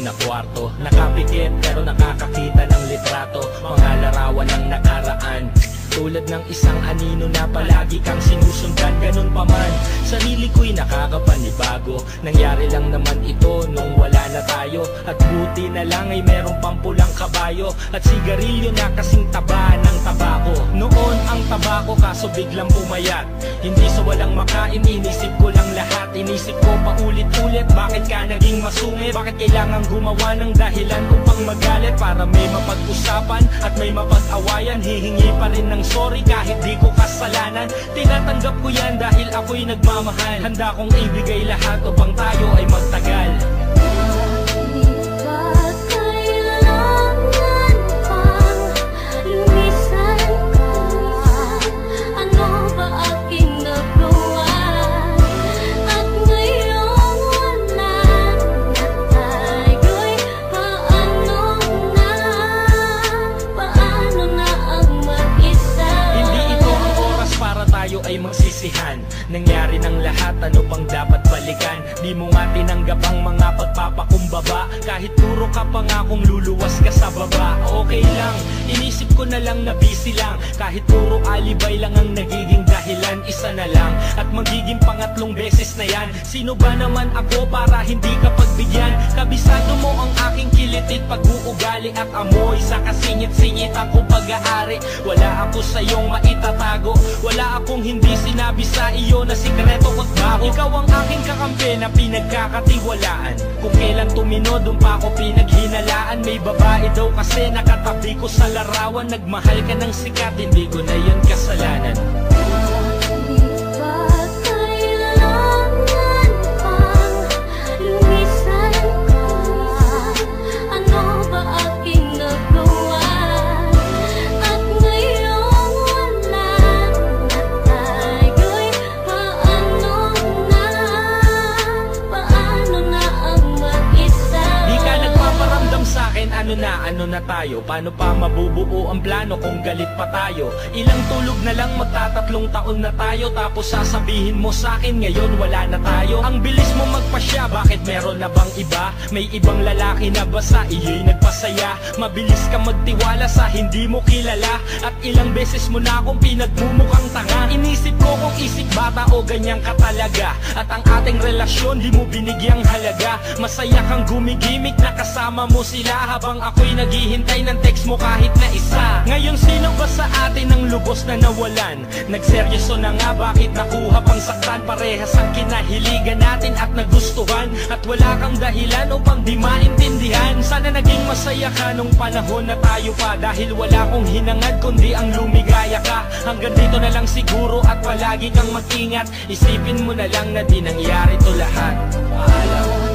Na kwarto Nakapikit pero nakakakita ng litrato. Mga larawan ng nakaraan. Tulad ng isang anino na palagi kang sinusundan. Ganun pa man, sarili ko'y nakakapanibago. Nangyari lang naman ito nung wala na tayo. At buti na lang ay merong pampulang kabayo. At sigarilyo na kasing taba ng tabako. Noon ang tabako kaso biglang pumayat. Hindi sa walang makain, inisip ko lang lahat Inisip ko paulit-ulit, bakit ka naging masungit? Bakit kailangan gumawa ng dahilan upang magalit? Para may mapag-usapan at may mapag-awayan Hihingi pa rin ng sorry kahit di ko kasalanan. Tinatanggap ko yan dahil ako'y nagmamahal. Handa kong ibigay lahat upang tayo ay magtagal magsisihan Nangyari ng lahat, ano pang dapat balikan? Di mo nga tinanggap ang mga pagpapakumbaba. Kahit puro ka pa nga kung luluwas ka sa baba. Okay lang, inisip ko na lang na busy lang. Kahit puro alibay lang ang nagiging dahilan Isa na lang, at magiging pangatlong beses na yan. Sino ba naman ako para hindi ka pagbigyan? Kabisado mo ang aking kilitit pag-uugali at amoy. Sa kasingit-singit ako pag-aari. Wala ako sa iyong maitatago. Wala akong hindi sinabi sa iyo na sikreto ko't baho Ikaw ang aking kakampi na pinagkakatiwalaan. Kung kailan tumino, doon pa ako pinaghinalaan. May babae daw kasi nakatabi ko sa larawan. Nagmahal ka ng sikat, hindi ko na yun kasalanan na ano na tayo? Paano pa mabubuo ang plano kung galit pa tayo? Ilang tulog na lang magtatatlong taon na tayo. Tapos sasabihin mo sa akin ngayon wala na tayo. Ang bilis mo magpasya bakit meron na bang iba? May ibang lalaki na ba sa iyo'y nagpasaya? Mabilis ka magtiwala sa hindi mo kilala. At ilang beses mo na akong pinagmumukhang tanga. Inisip ko kung isip bata o ganyan ka talaga. At ang ating relasyon di mo binigyang halaga. Masaya kang gumigimik na kasama mo sila Habang ako'y naghihintay ng text mo kahit na isa. Ngayon sino ba sa atin ang lubos na nawalan? Nagseryoso na nga bakit nakuha pang saktan? Parehas ang kinahiligan natin at nagustuhan. At wala kang dahilan upang di maintindihan. Sana naging masaya ka nung panahon na tayo pa. Dahil wala kong hinangad kundi ang lumigaya ka. Hanggang dito na lang siguro at palagi kang mag-ingat. Isipin mo na lang na di nangyari to lahat. Paalam